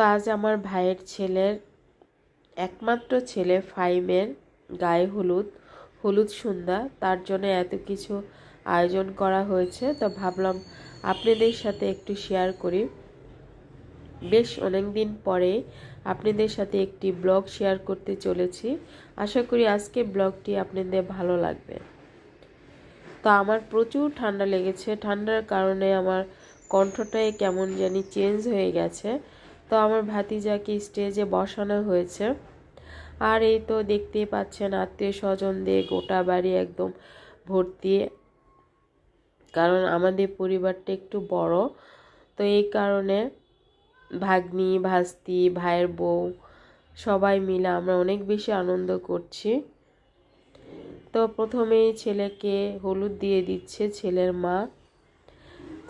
তো আজ আমার ভাইয়ের ছেলের একমাত্র ছেলে ফাইমের গায়ে হলুদ হলুদ সন্ধ্যা। তার জন্য এত কিছু আয়োজন করা হয়েছে। তো ভাবলাম আপনাদের সাথে একটু শেয়ার করি। বেশ অনেক দিন পরে আপনাদের সাথে একটি ব্লগ শেয়ার করতে চলেছি। আশা করি আজকে ব্লগটি আপনাদের ভালো লাগবে। তো আমার প্রচুর ঠান্ডা লেগেছে। ঠান্ডার কারণে আমার কণ্ঠটাই কেমন জানি চেঞ্জ হয়ে গেছে। তো আমার ভাতিজাকে স্টেজে বসানো হয়েছে। আর এই তো দেখতেই পাচ্ছেন আত্মীয় স্বজনদের গোটা বাড়ি একদম ভর্তি। কারণ আমাদের পরিবারটা একটু বড়। তো এই কারণে ভাগ্নি, ভাস্তি, ভাইয়ের বউ সবাই মিলে আমরা অনেক বেশি আনন্দ করছি। তো প্রথমেই ছেলেকে হলুদ দিয়ে দিচ্ছে ছেলের মা।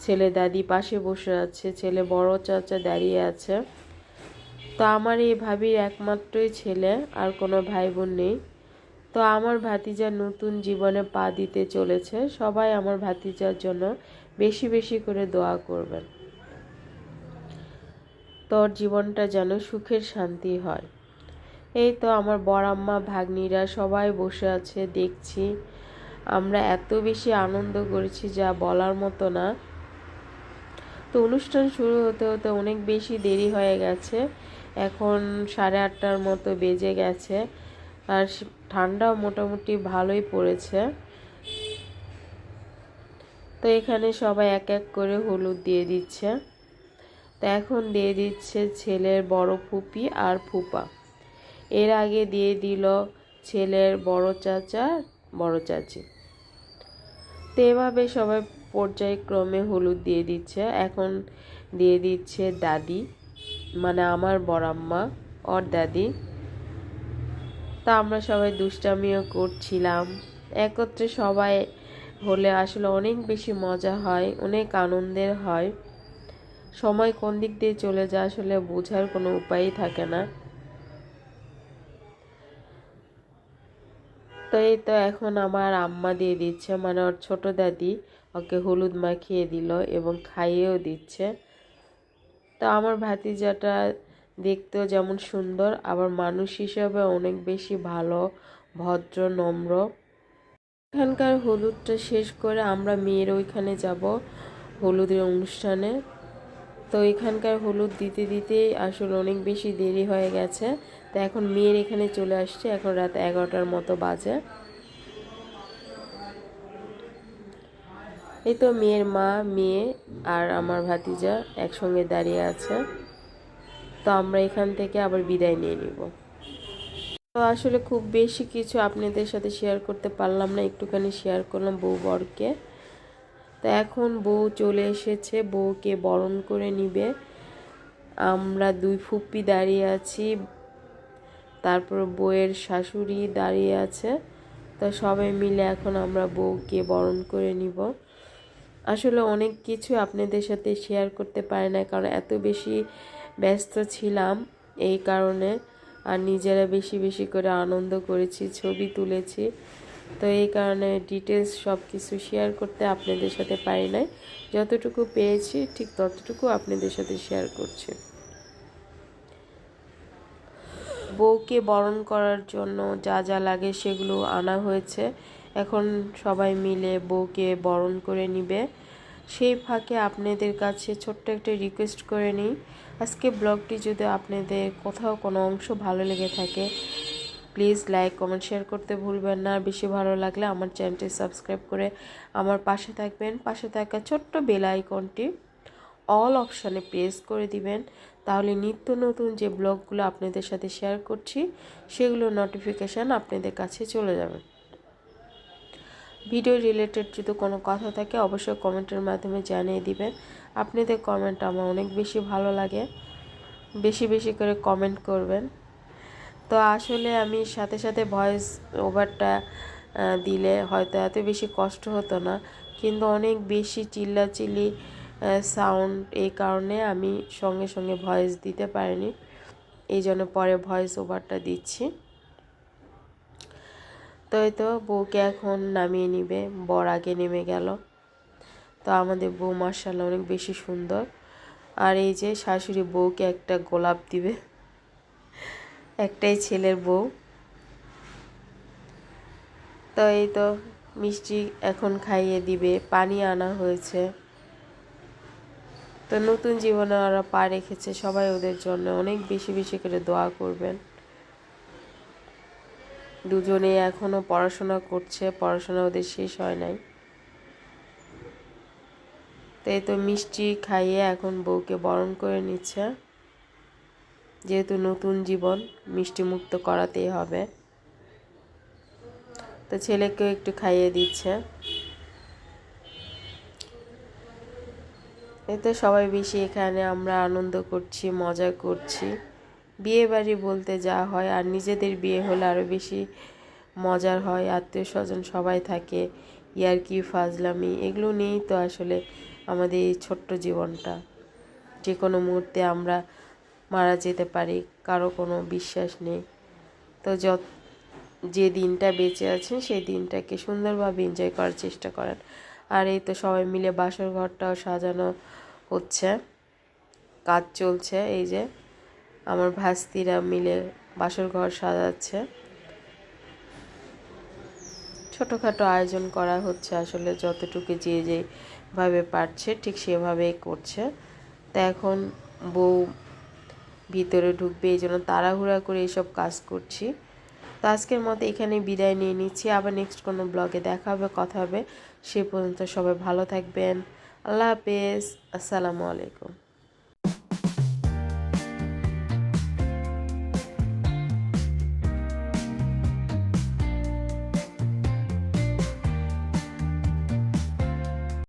ছেলে দাদি পাশে বসে আছে, ছেলে বড় চাচা দাঁড়িয়ে আছে। তো আমার এই ভাবির একমাত্রই ছেলে, আর কোনো ভাই বোন নেই। তো আমার ভাতিজা নতুন জীবনে পা দিতে চলেছে। সবাই আমার ভাতিজার জন্য বেশি বেশি করে দোয়া করবেন। তোর জীবনটা যেন সুখের শান্তি হয়। এই তো আমার বড়াম্মা, ভাগ্নিরা সবাই বসে আছে, দেখছি। আমরা এত বেশি আনন্দ করেছি যা বলার মতো না। তো অনুষ্ঠান শুরু হতে হতে অনেক বেশি দেরি হয়ে গেছে। এখন সাড়ে আটটার মতো বেজে গেছে। আর ঠান্ডাও মোটামুটি ভালোই পড়েছে। তো এখানে সবাই এক এক করে হলুদ দিয়ে দিচ্ছে। তো এখন দিয়ে দিচ্ছে ছেলের বড় ফুপি আর ফুপা। এর আগে দিয়ে দিল ছেলের বড় চাচা বড় চাচি। তো এভাবে সবাই পর্যায়ক্রমে হলুদ দিয়ে দিচ্ছে। এখন দিয়ে দিচ্ছে দাদি মানে আমার বড়াম্মা, ওর দাদি। তা আমরা সবাই দুষ্টামিও করছিলাম। একত্রে সবাই হলে আসলে অনেক বেশি মজা হয়, অনেক আনন্দের হয়। সময় কোন দিক দিয়ে চলে যায় আসলে বোঝার কোনো উপায়ই থাকে না। তো এই তো এখন আমার আম্মা দিয়ে দিচ্ছে মানে ওর ছোট দাদি ওকে হলুদ মাখিয়ে দিল এবং খাইয়েও দিচ্ছে। তো আমার ভাতিজাটা দেখতেও যেমন সুন্দর, আবার মানুষ হিসাবে অনেক বেশি ভালো, ভদ্র, নম্র। এখানকার হলুদটা শেষ করে আমরা মেয়ের ওইখানে যাব হলুদের অনুষ্ঠানে। তো এখানকার হলুদ দিতে দিতেই আসলে অনেক বেশি দেরি হয়ে গেছে। তো এখন মেয়ের এখানে চলে আসছে, এখন রাত এগারোটার মতো বাজে। এই তো মেয়ের মা, মেয়ে আর আমার ভাতিজা একসঙ্গে দাঁড়িয়ে আছে। তো আমরা এখান থেকে আবার বিদায় নিয়ে নিব। তো আসলে খুব বেশি কিছু আপনাদের সাথে শেয়ার করতে পারলাম না, একটুখানি শেয়ার করলাম বউ বরকে। তো এখন বউ চলে এসেছে, বউকে বরণ করে নিবে। আমরা দুই ফুপ্পি দাঁড়িয়ে আছি তারপর বউয়ের শাশুড়ি দাঁড়িয়ে আছে। তো সবাই মিলে এখন আমরা বউকে বরণ করে নিব। আসলে অনেক কিছু আপনাদের সাথে শেয়ার করতে পারি না কারণ এত বেশি ব্যস্ত ছিলাম এই কারণে, আর নিজেরা বেশি বেশি করে আনন্দ করেছি, ছবি তুলেছি। তো এই কারণে ডিটেলস সব কিছু শেয়ার করতে আপনাদের সাথে পারি নাই। যতটুকু পেয়েছি, ঠিক ততটুকু আপনাদের সাথে শেয়ার করছি। বউকে বরণ করার জন্য যা যা লাগে সেগুলো আনা হয়েছে। এখন সবাই মিলে বউকে বরণ করে নিবে। সেই ফাঁকে আপনাদের কাছে ছোট্ট একটা রিকোয়েস্ট করে নিই। আজকে ব্লগটি যদি আপনাদের কোথাও কোনো অংশ ভালো লেগে থাকে প্লিজ লাইক কমেন্ট শেয়ার করতে ভুলবেন না। বেশি ভালো লাগলে আমার চ্যানেলটি সাবস্ক্রাইব করে আমার পাশে থাকবেন। পাশে থাকা ছোট্ট বেল আইকনটি অল অপশানে প্রেস করে দিবেন। তাহলে নিত্য নতুন যে ব্লগগুলো আপনাদের সাথে শেয়ার করছি, সেগুলো নোটিফিকেশান আপনাদের কাছে চলে যাবে। ভিডিও রিলেটেড যদি কোনো কথা থাকে, অবশ্যই কমেন্টের মাধ্যমে জানিয়ে দিবেন। আপনাদের কমেন্ট আমার অনেক বেশি ভালো লাগে। বেশি বেশি করে কমেন্ট করবেন। তো আসলে আমি সাথে সাথে ভয়েস ওভারটা দিলে হয়তো এত বেশি কষ্ট হতো না, কিন্তু অনেক বেশি চিল্লাচিল্লি সাউন্ড এই কারণে আমি সঙ্গে সঙ্গে ভয়েস দিতে পারিনি। এই জন্য পরে ভয়েস ওভারটা দিচ্ছি। তো এই তো বউকে এখন নামিয়ে নিবে। বর আগে নেমে গেল। তো আমাদের বউ মার্শাল অনেক বেশি সুন্দর। আর এই যে শাশুড়ি বউকে একটা গোলাপ দিবে। একটাই ছেলের বউ। তো এই তো মিষ্টি এখন খাইয়ে দিবে। পানি আনা হয়েছে। তো নতুন জীবনে ওরা পা রেখেছে সবাই ওদের জন্য। অনেক বেশি বেশি করে দোয়া করবেন। দুজনে এখনও পড়াশোনা করছে, পড়াশোনা ওদের শেষ হয় নাই। তো এই তো মিষ্টি খাইয়ে এখন বউকে বরণ করে নিচ্ছে। যেহেতু নতুন জীবন, মিষ্টি মুক্ত করাতেই হবে। তো ছেলেকেও একটু খাইয়ে দিচ্ছে। এতে সবাই বেশি এখানে আমরা আনন্দ করছি, মজা করছি। বিয়ে বাড়ি বলতে যা হয়, আর নিজেদের বিয়ে হলে আরও বেশি মজার হয় আত্মীয় স্বজন সবাই থাকে, ইয়ারকি, ফাজলামি, এগুলো নিয়েই তো আসলে আমাদের এই ছোট্ট জীবনটা। যে কোনো মুহূর্তে আমরা মারা যেতে পারি, কারও কোনো বিশ্বাস নেই। তো যত, যে দিনটা বেঁচে আছেন, সেই দিনটাকে সুন্দরভাবে এনজয় করার চেষ্টা করেন। আর এই তো সবাই মিলে বাসর ঘরটাও সাজানো হচ্ছে। কাজ চলছে, এই যে আমার ভাস্তিরা মিলে বাসর ঘর সাজাচ্ছে। ছোটোখাটো আয়োজন করা হচ্ছে আসলে, যতটুকু যে যেভাবে পারছে ঠিক সেভাবেই করছে। তা এখন বউ ভিতরে ঢুকবে, এই জন্য তাড়াহুড়া করে এইসব কাজ করছি। তো আজকের মতো এখানে বিদায় নিয়ে নিচ্ছি। আবার নেক্সট কোনো ব্লগে দেখা হবে, কথা হবে, সে পর্যন্ত সবাই ভালো থাকবেন। আল্লাহ হাফেজ, আসসালামু আলাইকুম।